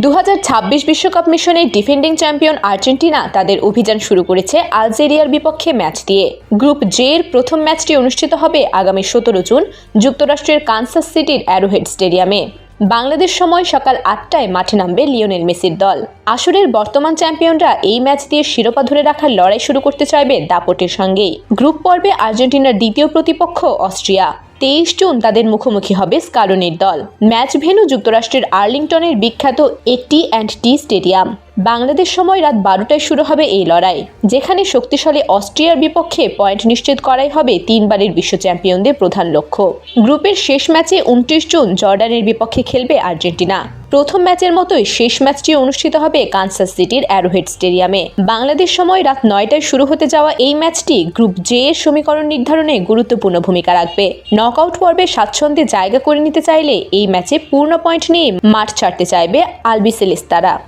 দু বিশ্বকাপ মিশনে ডিফেন্ডিং চ্যাম্পিয়ন আর্জেন্টিনা তাদের অভিযান শুরু করেছে আলজেরিয়ার বিপক্ষে ম্যাচ দিয়ে। গ্রুপ জে এর প্রথম ম্যাচটি অনুষ্ঠিত হবে আগামী সতেরো জুন যুক্তরাষ্ট্রের কানসাস সিটির অ্যারোহেড স্টেডিয়ামে। বাংলাদেশ সময় সকাল আটটায় মাঠে নামবে লিওনেল মেসির দল। আসরের বর্তমান চ্যাম্পিয়নরা এই ম্যাচ দিয়ে শিরোপা ধরে রাখার লড়াই শুরু করতে চাইবে দাপটের সঙ্গেই। গ্রুপ পর্বে আর্জেন্টিনার দ্বিতীয় প্রতিপক্ষ অস্ট্রিয়া। তেইশ জুন তাদের মুখোমুখি হবে স্কারনের দল। ম্যাচ ভেনু যুক্তরাষ্ট্রের আর্লিংটনের বিখ্যাত এটি অ্যান্ড টি স্টেডিয়াম। বাংলাদেশ সময় রাত বারোটায় শুরু হবে এই লড়াই, যেখানে শক্তিশালী অস্ট্রিয়ার বিপক্ষে পয়েন্ট নিশ্চিত করাই হবে তিনবারের বিশ্ব চ্যাম্পিয়নদের প্রধান লক্ষ্য। গ্রুপের শেষ ম্যাচে উনত্রিশ জুন জর্ডানের বিপক্ষে খেলবে আর্জেন্টিনা। প্রথম ম্যাচের মতোই শেষ ম্যাচটি অনুষ্ঠিত হবে কানসাস সিটির অ্যারোহেড স্টেডিয়ামে। বাংলাদেশ সময় রাত নয়টায় শুরু হতে যাওয়া এই ম্যাচটি গ্রুপ জে এর সমীকরণ নির্ধারণে গুরুত্বপূর্ণ ভূমিকা রাখবে। নকআউট পর্বে স্বাচ্ছন্দ্যে জায়গা করে নিতে চাইলে এই ম্যাচে পূর্ণ পয়েন্ট নিয়ে মাঠ ছাড়তে চাইবে আলবিসেলিস্তারা।